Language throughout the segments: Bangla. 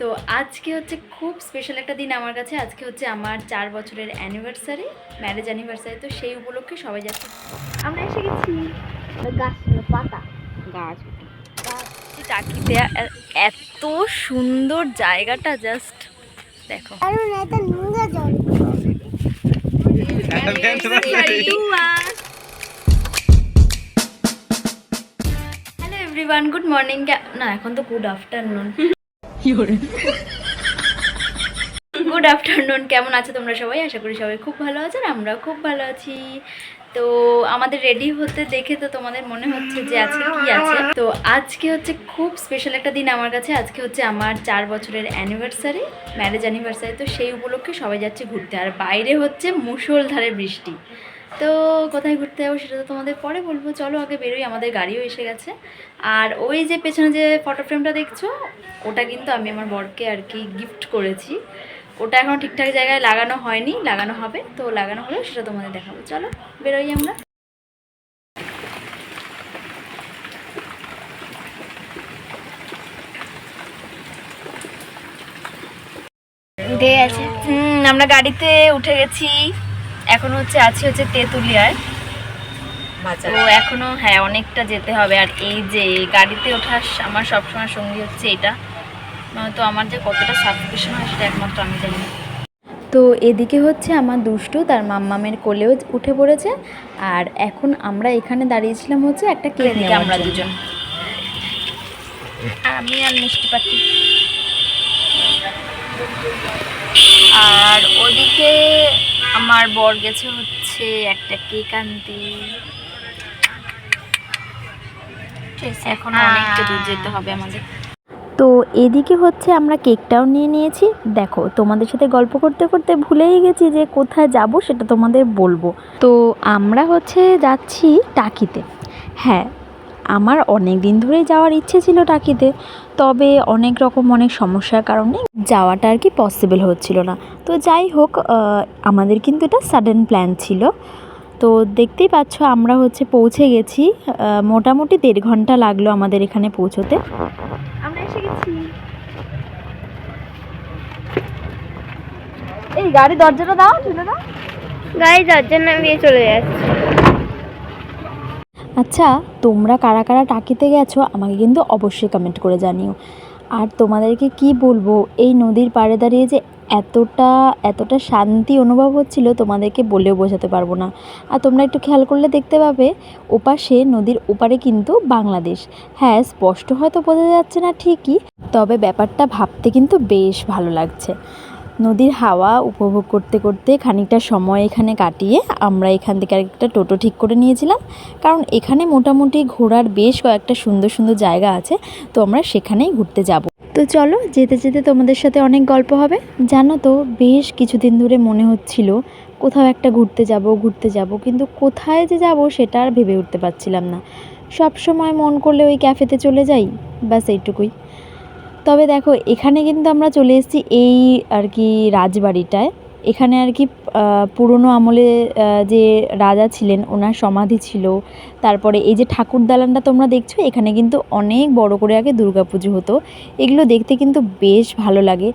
তো আজকে হচ্ছে খুব স্পেশাল একটা দিন আমার কাছে। আজকে হচ্ছে আমার চার বছরের অ্যানিভার্সারি ম্যারেজ অ্যানিভার্সারি তো সেই উপলক্ষে সবাই যাচ্ছে। আমরা এসে গেছি। গাছ পাতা। গাছ। এত সুন্দর জায়গাটা জাস্ট দেখো। হ্যালো এভরিওয়ান গুড মর্নিং না এখন তো গুড আফটারনুন গুড আফটারনুন কেমন আছো তোমরা সবাই? আশা করি সবাই খুব ভালো আছো আর আমরাও খুব ভালো আছি। তো আমাদের রেডি হতে দেখে তো তোমাদের মনে হচ্ছে যে আজকে কি আছে। তো আজকে হচ্ছে খুব স্পেশাল একটা দিন আমার কাছে। আজকে হচ্ছে আমার চার বছরের অ্যানিভার্সারি ম্যারেজ অ্যানিভার্সারি তো সেই উপলক্ষে সবাই যাচ্ছে ঘুরতে। আর বাইরে হচ্ছে মুষলধারে বৃষ্টি। তো কোথায় ঘুরতে যাব সেটা তো তোমাদের পরে বলব। চলো আগে বেরোই, আমাদের গাড়িও এসে গেছে। আর ওই যে পেছনে যে ফটো ফ্রেমটা দেখছ, ওটা কিন্তু আমি আমার বরকে আর কি গিফট করেছি। ওটা এখনও ঠিকঠাক জায়গায় লাগানো হয়নি, লাগানো হবে। তো লাগানো হলে সেটা তোমাদের দেখাবো। চলো, বেরোই আমরা। আমরা গাড়িতে উঠে গেছি। এখন হচ্ছে আছি হচ্ছে তেঁতুলিয়ায় তো এখনও হ্যাঁ অনেকটা যেতে হবে। আর এই যে গাড়িতে ওঠার আমার সবসময় সঙ্গী হচ্ছে এটা। তো আমার যে কতটা সাবস্ক্রিপশন হয় সেটা একমাত্র আমি জানি তো এদিকে হচ্ছে আমার দুষ্টু তার মাম্মামের কোলেও উঠে পড়েছে। আর এখন আমরা এখানে দাঁড়িয়েছিলাম হচ্ছে একটা কেক নিয়ে আমরা দুজন। আমি আর মিষ্টি পাখি। আর ওদিকে আমার বর গেছে হচ্ছে একটা কেক আনতে। এখন অনেকটা দূর যেতে হবে আমাদের। তো এদিকে হচ্ছে আমরা কেকটাও নিয়ে নিয়েছি। দেখো তোমাদের সাথে গল্প করতে করতে ভুলেই গেছি যে কোথায় যাব সেটা তোমাদের বলব। তো আমরা হচ্ছে যাচ্ছি টাকিতে। হ্যাঁ আমার অনেক দিন ধরে যাওয়ার ইচ্ছে ছিল টাকিতে, তবে অনেক রকম অনেক সমস্যার কারণে যাওয়াটা আর কি পসিবল হচ্ছিল না। তো যাই হোক আমাদের কিন্তু এটা সাডেন প্ল্যান ছিল। তো দেখতেই পাচ্ছ আমরা হচ্ছে পৌঁছে গেছি। মোটামুটি দেড় ঘণ্টা লাগল আমাদের এখানে পৌঁছোতে। আমরা এসে গেছি। এই, গাড়ি দরজাটা দাও দাও। গাড়ি দরজা নামিয়ে চলে যাচ্ছে। আচ্ছা তোমরা কারা কারা টাকিতে গেছো আমাকে কিন্তু অবশ্যই কমেন্ট করে জানিও। আর তোমাদেরকে কি বলব, এই নদীর পাড়ে দাঁড়িয়ে যে এতটা এতটা শান্তি অনুভব হচ্ছিল তোমাদেরকে বলেও বোঝাতে পারব না। আর তোমরা একটু খেয়াল করলে দেখতে পাবে, ওপাশে নদীর ওপারে কিন্তু বাংলাদেশ। হ্যাঁ স্পষ্ট হয়তো বোঝা যাচ্ছে না ঠিকই, তবে ব্যাপারটা ভাবতে কিন্তু বেশ ভালো লাগছে। নদীর হাওয়া উপভোগ করতে করতে খানিকটা সময় এখানে কাটিয়ে আমরা এখান থেকে একটা টোটো ঠিক করে নিয়েছিলাম। কারণ এখানে মোটামুটি ঘোরার বেশ কয়েকটা সুন্দর সুন্দর জায়গা আছে, তো আমরা সেখানেই ঘুরতে যাব। তো চলো, যেতে যেতে তোমাদের সাথে অনেক গল্প হবে। জানো তো, বেশ কিছুদিন ধরে মনে হচ্ছিল কোথাও একটা ঘুরতে যাব ঘুরতে যাব, কিন্তু কোথায় যে যাব সেটা আর ভেবে উঠতে পারছিলাম না। সব সময় মন করলে ওই ক্যাফেতে চলে যাই, ব্যাস এইটুকুই। তবে দেখো, এখানে কিন্তু আমরা চলে এসেছি এই আর কি রাজবাড়িটায়। এখানে আর কি পুরনো আমলে যে রাজা ছিলেন, ওনার সমাধি ছিল। তারপরে এই যে ঠাকুর দালানটা তোমরা দেখছ, এখানে কিন্তু অনেক বড় করে আগে দুর্গাপুজো হতো। এগুলো দেখতে কিন্তু বেশ ভালো লাগে।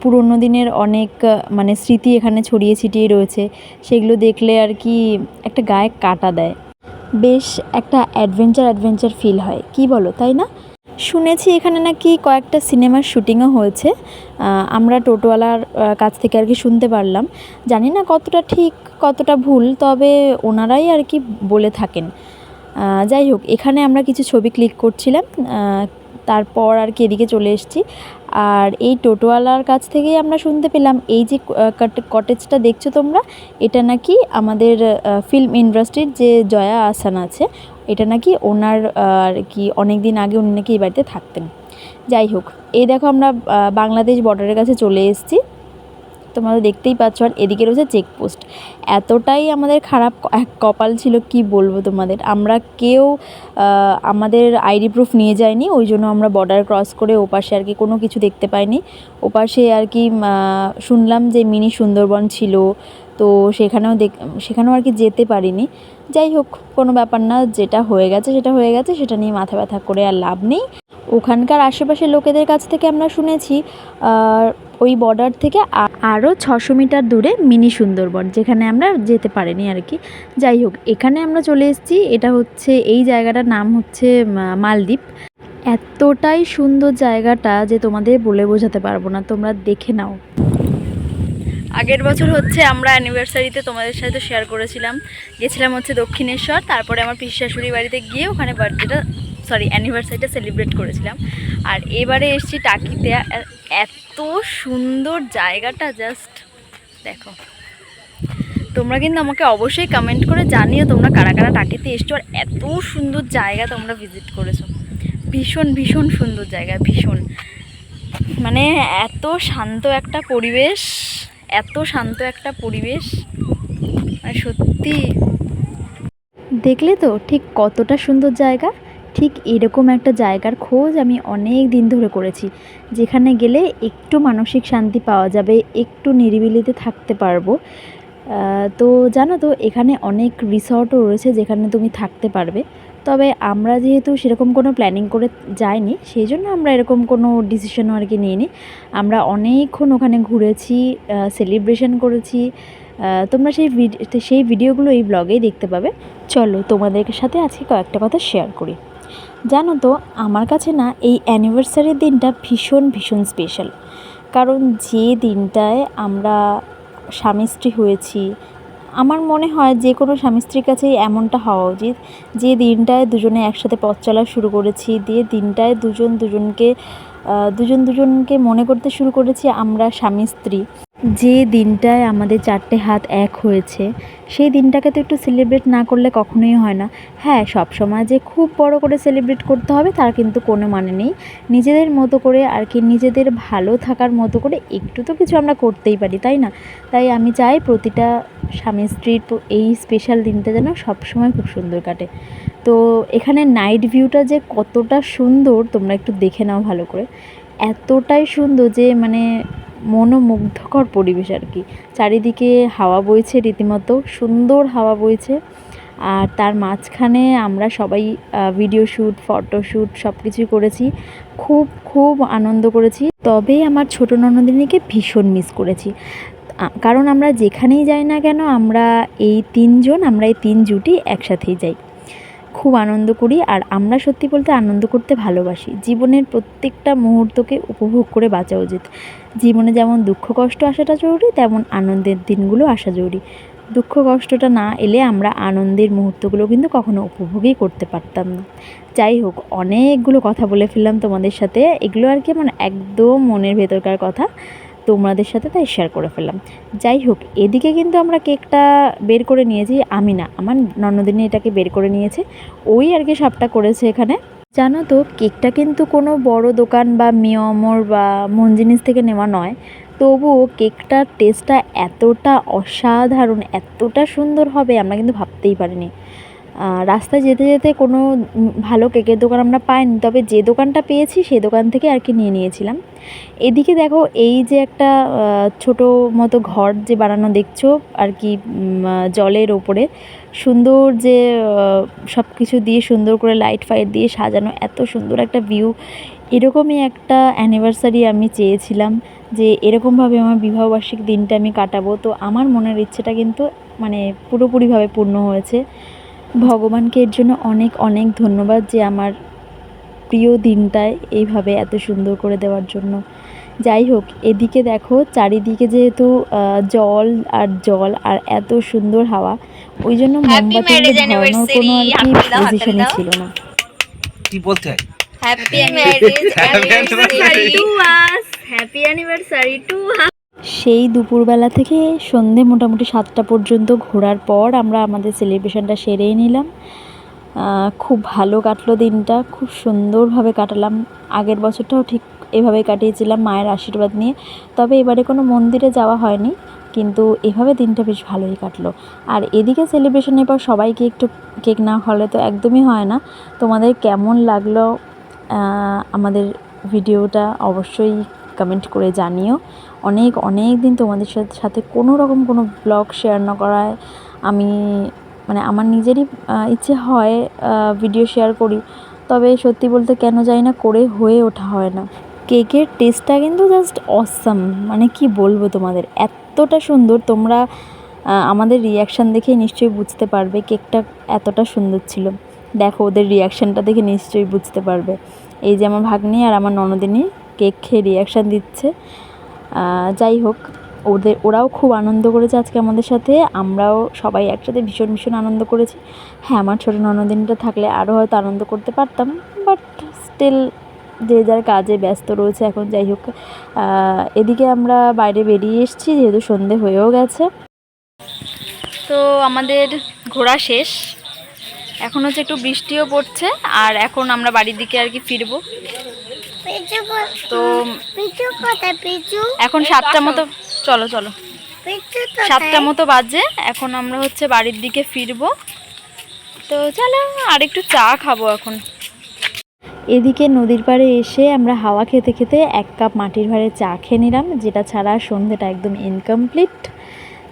পুরনো দিনের অনেক মানে স্মৃতি এখানে ছড়িয়ে ছিটিয়ে রয়েছে। সেগুলো দেখলে আর কি একটা গায়ে কাটা দেয়। বেশ একটা অ্যাডভেঞ্চার অ্যাডভেঞ্চার ফিল হয়। কি বলো, তাই না? শুনেছি এখানে নাকি কয়েকটা সিনেমার শুটিংও হয়েছে। আমরা টোটোওয়ালার কাছ থেকে আর কি শুনতে পারলাম। জানি না কতটা ঠিক, কতটা ভুল, তবে ওনারাই আর কি বলে থাকেন। যাই হোক, এখানে আমরা কিছু ছবি ক্লিক করছিলাম। তারপর আর কি এদিকে চলে এসেছি। আর এই টোটোওয়ালার কাছ থেকেই আমরা শুনতে পেলাম, এই যে কটেজটা দেখছ তোমরা? এটা নাকি আমাদের ফিল্ম ইন্ডাস্ট্রির যে জয়া আসান আছে, এটা নাকি ওনার আর কি অনেক দিন আগে উনি নাকি এই বাড়িতে থাকতেন। যাই হোক, এই দেখো আমরা বাংলাদেশ বর্ডারের কাছে চলে এসেছি। তোমরা দেখতেই পাচ্ছ, আর এদিকে রয়েছে চেকপোস্ট এতটাই আমাদের খারাপ কপাল ছিল, কি বলব তোমাদের? আমরা কেউ আমাদের আইডি প্রুফ নিয়ে যায়নি ওই জন্য আমরা বর্ডার ক্রস করে ওপাশে আর কি কোনো কিছু দেখতে পাইনি। ওপাশে আর কি শুনলাম যে মিনি সুন্দরবন ছিল, তো সেখানেও দেখ, সেখানেও আর কি যেতে পারিনি। যাই হোক, কোনো ব্যাপার না, যেটা হয়ে গেছে, সেটা হয়ে গেছে, সেটা নিয়ে মাথা ব্যথা করে আর লাভ নেই। ওখানকার আশেপাশের লোকেদের কাছ থেকে আমরা শুনেছি ওই বর্ডার থেকে আরও ছশো মিটার দূরে মিনি সুন্দরবন, যেখানে আমরা যেতে পারিনি আর কি। যাই হোক, এখানে আমরা চলে এসেছি, এটা হচ্ছে, এই জায়গাটার নাম হচ্ছে মালদ্বীপ। এতটাই সুন্দর জায়গাটা যে তোমাদের বলে বোঝাতে পারব না, তোমরা দেখে নাও। আগের বছর হচ্ছে আমরা অ্যানিভার্সারিতে তোমাদের সাথে শেয়ার করেছিলাম। গেছিলাম হচ্ছে দক্ষিণেশ্বর, তারপরে আমার পিসি শাশুড়ি বাড়িতে গিয়ে ওখানে বার্থডেটা সরি অ্যানিভার্সারিটা সেলিব্রেট করেছিলাম। আর এবারে এসেছি টাকিতে এত সুন্দর জায়গাটা জাস্ট দেখো। তোমরা কিন্তু আমাকে অবশ্যই কমেন্ট করে জানিও তোমরা কারা কারা টাকিতে এসছো, আর এত সুন্দর জায়গা তোমরা ভিজিট করেছ। ভীষণ ভীষণ সুন্দর জায়গা, ভীষণ। মানে এত শান্ত একটা পরিবেশ, এত শান্ত একটা পরিবেশ। মানে সত্যি। দেখলে তো ঠিক কতটা সুন্দর জায়গা? ঠিক এরকম একটা জায়গার খোঁজ আমি অনেক দিন ধরে করেছি, যেখানে গেলে একটু মানসিক শান্তি পাওয়া যাবে, একটু নিরিবিলিতে থাকতে পারব। তো জানো তো, এখানে অনেক রিসর্টও রয়েছে যেখানে তুমি থাকতে পারবে। তবে আমরা যেহেতু সেরকম কোনো প্ল্যানিং করে যাইনি, সেই জন্য আমরা এরকম কোনো ডিসিশনও আর কি নিইনি। আমরা অনেকক্ষণ ওখানে ঘুরেছি সেলিব্রেশন করেছি। তোমরা সেই সেই ভিডিওগুলো এই ব্লগেই দেখতে পাবে। চলো তোমাদের সাথে আজকে কয়েকটা কথা শেয়ার করি। জানো তো, আমার কাছে না এই অ্যানিভার্সারির দিনটা ভীষণ ভীষণ স্পেশাল কারণ যে দিনটায় আমরা স্বামী স্ত্রী হয়েছি, আমার মনে হয় যে কোনো স্বামী স্ত্রীর কাছেই এমনটা হওয়া উচিত। যে দিনটায় দুজনে একসাথে পথ চলা শুরু করেছি, দিয়ে দিনটায় দুজন দুজনকে দুজন দুজনকে মনে করতে শুরু করেছি আমরা স্বামী স্ত্রী। যে দিনটায় আমাদের চারটে হাত এক হয়েছে, সেই দিনটাকে তো একটু সেলিব্রেট না করলে কখনোই হয় না। হ্যাঁ সব সময় যে খুব বড় করে সেলিব্রেট করতে হবে তার কিন্তু কোনো মানে নেই। নিজেদের মতো করে আর কি নিজেদের ভালো থাকার মতো করে একটু তো কিছু আমরা করতেই পারি, তাই না? তাই আমি চাই প্রতিটা স্বামী স্ত্রীর এই স্পেশাল দিনটা যেন সবসময় খুব সুন্দর কাটে। তো এখানে নাইট ভিউটা যে কতটা সুন্দর, তোমরা একটু দেখে নাও ভালো করে। এতটাই সুন্দর যে মানে মনোমুগ্ধকর পরিবেশ আর কি। চারিদিকে হাওয়া বইছে রীতিমতো, সুন্দর হাওয়া বইছে। আর তার মাঝখানে আমরা সবাই ভিডিও শ্যুট ফটোশ্যুট সব কিছুই করেছি। খুব খুব আনন্দ করেছি। তবে আমার ছোটো ননদিনীকে ভীষণ মিস করেছি। কারণ আমরা যেখানেই যাই না কেন, আমরা এই তিনজন, আমরা এই তিন জুটি একসাথেই যাই। খুব আনন্দ করি আর আমরা সত্যি বলতে আনন্দ করতে ভালোবাসি। জীবনের প্রত্যেকটা মুহূর্তকে উপভোগ করে বাঁচা উচিত জীবনে যেমন দুঃখ, কষ্ট আসাটা জরুরি, তেমন আনন্দের দিনগুলো আসা জরুরি। দুঃখ, কষ্টটা না এলে আমরা আনন্দের মুহূর্তগুলো কিন্তু কখনো উপভোগই করতে পারতাম না। যাই হোক, অনেকগুলো কথা বলে ফেললাম তোমাদের সাথে। এগুলো আর কি মানে একদম মনের ভেতরকার কথা। তোমাদের সাথে তাই শেয়ার করে ফেললাম। যাই হোক এদিকে কিন্তু আমরা কেকটা বের করে নিয়েছি আমি না আমার ননদিনী এটাকে বের করে নিয়েছে। ওই আর কি সবটা করেছে এখানে। জানো তো কেকটা কিন্তু কোনো বড় দোকান বা মিয়মর বা মন জিনিস থেকে নেওয়া নয়। তবুও কেকটার টেস্টটা এতটা অসাধারণ, এতটা সুন্দর হবে আমরা কিন্তু ভাবতেই পারিনি। রাস্তায় যেতে যেতে কোনো ভালো কেকের দোকান আমরা পাইনি। তবে যে দোকানটা পেয়েছি সেই দোকান থেকে আর কি নিয়ে নিয়েছিলাম। এদিকে দেখো, এই যে একটা ছোটো মতো ঘর যে বানানো দেখছ, আর কি জলের ওপরে। সুন্দর যে সব কিছু দিয়ে সুন্দর করে লাইট ফাইট দিয়ে সাজানো, এত সুন্দর একটা ভিউ। এরকমই একটা অ্যানিভার্সারি আমি চেয়েছিলাম যে, এরকমভাবে আমার বিবাহবার্ষিক দিনটা আমি কাটাবো। তো আমার মনের ইচ্ছেটা কিন্তু মানে পুরোপুরিভাবে পূর্ণ হয়েছে। ভগবানকে এর জন্য অনেক অনেক ধন্যবাদ যে আমার প্রিয় দিনটায় এইভাবে এত সুন্দর করে দেওয়ার জন্য যাই হোক এদিকে দেখো চারিদিকে যেহেতু জল আর জল আর এত সুন্দর হাওয়া ওই জন্য Happy মোমবাতি ধরানোর কোনো anniversary! আর কি হাততালি দাও, হাততালি পজিশনে দাও। ছিল না কি বলতে হয় happy marriage anniversary to us happy anniversary to সেই দুপুরবেলা থেকে সন্ধে মোটামুটি সাতটা পর্যন্ত ঘোরার পর আমরা আমাদের সেলিব্রেশনটা সেরেই নিলাম। খুব ভালো কাটলো দিনটা, খুব সুন্দরভাবে কাটালাম। আগের বছরটাও ঠিক এভাবে কাটিয়েছিলাম মায়ের আশীর্বাদ নিয়ে। তবে এবারে কোনো মন্দিরে যাওয়া হয়নি, কিন্তু এভাবে দিনটা বেশ ভালোই কাটলো। আর এদিকে সেলিব্রেশনের পর সবাইকে একটু কেক না হলে তো একদমই হয় না। তোমাদের কেমন লাগল আমাদের ভিডিওটা অবশ্যই কমেন্ট করে জানিও। অনেক অনেক দিন তোমাদের সাথে সাথে কোনো রকম কোনো ব্লগ শেয়ার না করায়। আমি মানে আমার নিজেরই ইচ্ছে হয় ভিডিও শেয়ার করি। তবে সত্যি বলতে কেন জানি না করে হয়ে ওঠা হয় না। কেকের টেস্টটা কিন্তু জাস্ট অসাম মানে কি বলব তোমাদের? এতটা সুন্দর। তোমরা আমাদের রিয়াকশান দেখেই নিশ্চয়ই বুঝতে পারবে কেকটা এতটা সুন্দর ছিল। দেখো, ওদের রিয়াকশানটা দেখে নিশ্চয়ই বুঝতে পারবে। এই যে আমার ভাগ্নি আর আমার ননদিনী কেক খেয়ে রিয়াকশান দিচ্ছে। যাই হোক, ওদের, ওরাও খুব আনন্দ করেছে আজকে আমাদের সাথে। আমরাও সবাই একসাথে ভীষণ ভীষণ আনন্দ করেছি। হ্যাঁ আমার ছোটো ননদিনটা থাকলে আরও হয়তো আনন্দ করতে পারতাম বাট স্টিল যে যার কাজে ব্যস্ত রয়েছে এখন, যাই হোক এদিকে আমরা বাইরে বেরিয়ে এসেছি, যেহেতু সন্ধে হয়েও গেছে। তো আমাদের ঘোরা শেষ। এখন হচ্ছে একটু বৃষ্টিও পড়ছে, আর এখন আমরা বাড়ির দিকে আর কি ফিরবো। তো এখন সাতটা মতো চলো চলো। সাতটা মতো বাজে। এখন আমরা হচ্ছে বাড়ির দিকে ফিরবো। তো চলো আর একটু চা খাব এখন। এদিকে নদীর পাড়ে এসে আমরা হাওয়া খেতে খেতে এক কাপ মাটির ভাঁড়ে চা খেয়ে নিলাম যেটা ছাড়া সন্ধ্যেটা একদম ইনকমপ্লিট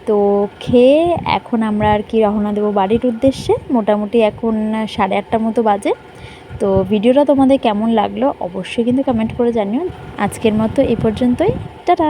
তো খেয়ে এখন আমরা আর কি রওনা দেবো বাড়ির উদ্দেশ্যে। মোটামুটি এখন সাড়ে আটটা মতো বাজে। তো ভিডিওটা তোমাদের কেমন লাগল অবশ্যই কিন্তু কমেন্ট করে জানিও। আজকের মতো এই পর্যন্তই। টাটা!